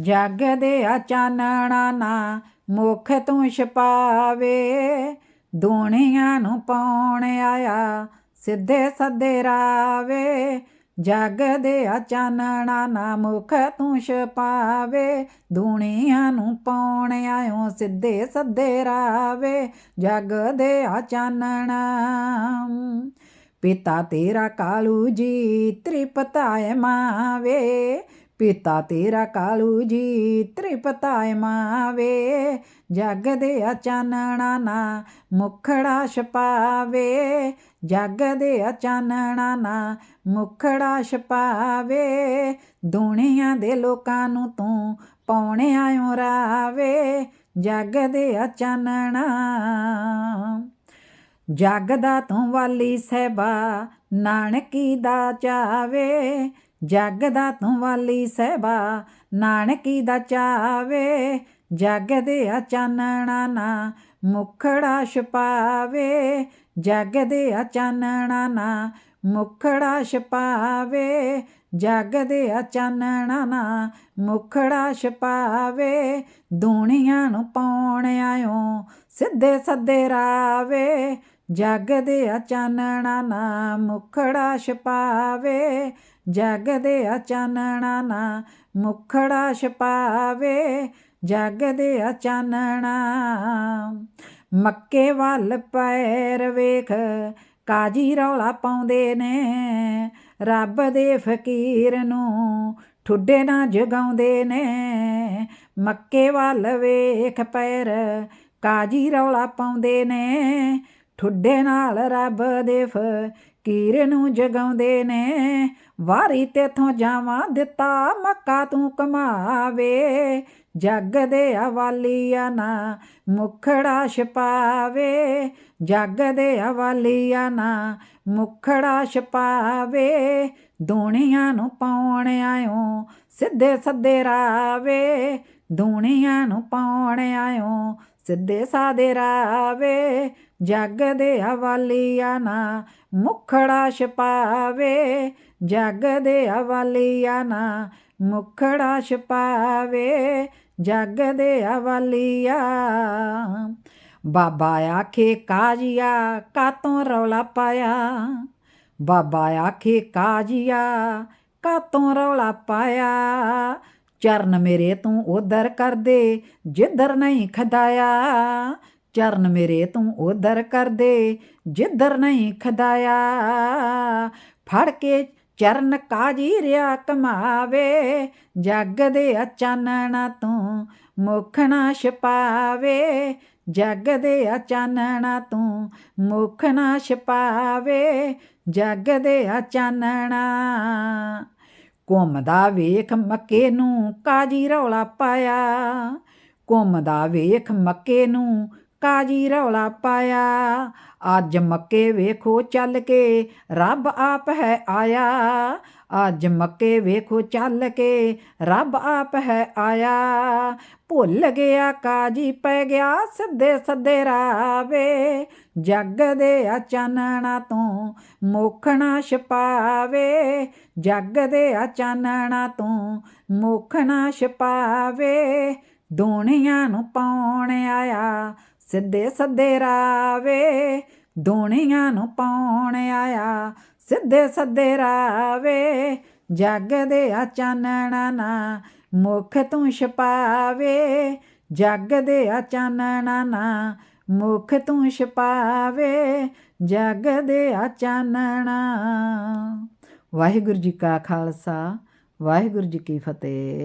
ਜਗ ਦੇ ਚਾਨਣਾ ਨਾ, ਮੁਖ ਤੂੰ ਛਪਾਵੇ। ਦੁਨੀਆਂ ਨੂੰ ਪਾਉਣ ਆਇਆ, ਸਿੱਧੇ ਸੱਦੇ ਰਾਵੇ। ਜਗ ਦੇ ਚਾਨਣਾ ਨਾ, ਮੁਖ ਤੂੰ ਛਪਾਵੇ। ਦੁਨੀਆਂ ਨੂੰ ਪਾਉਣ ਆਇਓ, ਸਿੱਧੇ ਸੱਦੇ ਰਾਵੇ। ਜਗ ਦੇ ਚਾਨਣਾ। ਪਿਤਾ ਤੇਰਾ ਕਾਲੂ ਜੀ ਤ੍ਰਿਪਤਾਏ ਮਾਵੇ। ਪਿਤਾ ਤੇਰਾ ਕਾਲੂ ਜੀ ਤ੍ਰਿਪਤਾਏ ਮਾਵੇ ਜਗ ਦੇ ਅਚਾਨਣਾ ਨਾ ਮੁਖੜਾ ਛਪਾਵੇ ਜਗ ਦੇ ਅਚਾਨਣਾ ਨਾ ਮੁਖੜਾ ਛਪਾਵੇ, ਦੁਨੀਆਂ ਦੇ ਲੋਕਾਂ ਨੂੰ ਤੂੰ ਪਾਉਣੇ ਆਇਓ ਰਾਵੇ ਜਗ ਦੇ ਅਚਾਨਣਾ। ਜਗ ਦਾ ਤੂੰ ਵਾਲੀ ਸਹਿਬਾ ਨਾਨਕੀ ਦਾ ਚਾਵੇ ਜੱਗ ਦਾ ਤੂੰ ਵਾਲੀ ਸਹਿਬਾ, ਨਾਨਕੀ ਦਾ ਚਾਵੇ। ਜੱਗ ਦੇ ਅਚਾਨਣਾ ਨਾ ਮੁਖੜਾ ਛਪਾਵੇ। ਜਗ ਦੇ ਅਚਾਨਣਾ ਨਾ ਮੁਖੜਾ ਛਪਾਵੇ। ਜਗ ਦੇ ਅਚਾਨਣਾ ਨਾ ਮੁਖੜਾ ਛਪਾਵੇ। ਦੁਨੀਆਂ ਨੂੰ ਪਾਉਣ ਆਇਓ, ਸਿੱਧੇ ਸੱਦੇ ਰਾਵੇ। ਜਗ ਦੇ ਅਚਾਨਣਾ ਨਾ ਮੁਖੜਾ ਛਪਾਵੇ। ਜਗ ਦੇ ਅਚਾਨਣਾ ਨਾ ਮੁਖੜਾ ਛਪਾਵੇ ਜਗ ਦੇ ਅਚਾਨਣਾ। ਮੱਕੇ ਵੱਲ ਪੈਰ ਵੇਖ, ਕਾਜੀ ਰੌਲਾ ਪਾਉਂਦੇ ਨੇ। ਰੱਬ ਦੇ ਫਕੀਰ ਨੂੰ ਠੁੱਡੇ ਨਾ ਜਗਾਉਂਦੇ ਨੇ। ਮੱਕੇ ਵੱਲ ਵੇਖ ਪੈਰ, ਕਾਜੀ ਰੌਲਾ ਪਾਉਂਦੇ ਨੇ। ਠੁੱਡੇ ਨਾਲ ਰੱਬ ਦੇ ਫਕੀਰ ਨੂੰ ਜਗਾਉਂਦੇ ਨੇ। ਵਾਰੀ ਤੇਥੋਂ ਜਾਵਾਂ ਦਿੱਤਾ ਮੱਕਾ ਤੂੰ ਕਮਾਵੇ। ਜਗ ਦੇ ਹਵਾਲੀਆ ਨਾ ਮੁਖੜਾ ਛਪਾਵੇ। ਜਗ ਦੇ ਹਵਾਲੀਆ ਨਾ ਮੁਖੜਾ ਛਪਾਵੇ। ਦੁਨੀਆਂ ਨੂੰ ਪਾਉਣ ਆਇਓ ਸਿੱਧੇ ਸੱਦੇ ਰਾਵੇ ਦੁਨੀਆਂ ਨੂੰ ਪਾਉਣ ਆਇਓ। ਸਿੱਧੇ ਸਾਦੇ ਰਾਵੇ, ਜਗ ਦੇ ਹਵਾਲੀਆ ਨਾ ਮੁਖੜਾ ਛਪਾਵੇ। ਜਗ ਦੇ ਹਵਾਲੀਆ ਨਾ ਮੁਖੜਾ ਛਪਾਵੇ। ਜਗ ਦੇ ਹਵਾਲੀਆ, ਬਾਬਾ ਆਖੇ ਕਾਜੀਆ, ਕਾਤੋਂ ਰੌਲਾ ਪਾਇਆ? ਬਾਬਾ ਆਖੇ ਕਾਜੀਆ ਕਾਤੋਂ ਰੌਲਾ ਪਾਇਆ। ਚਰਨ ਮੇਰੇ ਤੂੰ ਉਧਰ ਕਰ ਦੇ, ਜਿੱਧਰ ਨਹੀਂ ਖਦਾਇਆ। ਚਰਨ ਮੇਰੇ ਤੂੰ ਉਧਰ ਕਰ ਦੇ, ਜਿੱਧਰ ਨਹੀਂ ਖਦਾਇਆ। ਫੜ ਕੇ ਚਰਨ ਕਾਜੀ ਰਿਆ ਕਮਾਵੇ, ਜਗ ਦੇ ਚਾਨਣਾ ਤੂੰ ਮੁਖ ਨਾ ਛਪਾਵੇ। ਜਗ ਦੇ ਚਾਨਣਾ ਤੂੰ ਮੁਖ ਨਾ ਛਪਾਵੇ, ਜਗ ਦੇ ਅਚਾਨਣਾ ਘੁੰਮਦਾ ਵੇਖ ਮੱਕੇ ਨੂੰ ਕਾਜੀ ਰੌਲਾ ਪਾਇਆ। ਘੁੰਮਦਾ ਵੇਖ ਮੱਕੇ ਨੂੰ ਕਾਜੀ ਰੌਲਾ ਪਾਇਆ। ਅੱਜ ਮੱਕੇ ਵੇਖੋ ਚੱਲ ਕੇ ਰੱਬ ਆਪ ਹੈ ਆਇਆ। ਅੱਜ ਮੱਕੇ ਵੇਖੋ ਚੱਲ ਕੇ ਰੱਬ ਆਪ ਹੈ ਆਇਆ। ਭੁੱਲ ਗਿਆ ਕਾਜੀ ਪੈ ਗਿਆ ਸਿੱਧੇ ਸੱਦੇ ਰਾਵੇ ਜੱਗ ਦੇ ਚਾਨਣਾ ਤੂੰ ਮੁਖਣਾ ਛਪਾਵੇ। ਜੱਗ ਦੇ ਚਾਨਣਾ ਤੂੰ ਮੁਖਣਾ ਛਪਾਵੇ। ਦੁਨੀਆਂ ਨੂੰ ਪਾਉਣ ਆਇਆ, ਸਿੱਧੇ ਸੱਦੇ ਰਾਵੇ। ਦੁਨੀਆਂ ਨੂੰ ਪਾਉਣ ਆਇਆ, ਸਿੱਧੇ ਸੱਦੇ ਰਾਵੇ। ਜੱਗ ਦੇ ਚਾਨਣਾ ਨਾ ਮੁਖ ਤੂੰ ਛਪਾਵੇ। ਜਗ ਦੇ ਚਾਨਣਾ ਨਾ ਮੁਖ ਤੂੰ ਛਪਾਵੇ ਜਗ ਦੇ ਚਾਨਣਾ ਵਾਹਿਗੁਰੂ ਜੀ ਕਾ ਖਾਲਸਾ ਵਾਹਿਗੁਰੂ ਜੀ ਕੀ ਫਤਿਹ।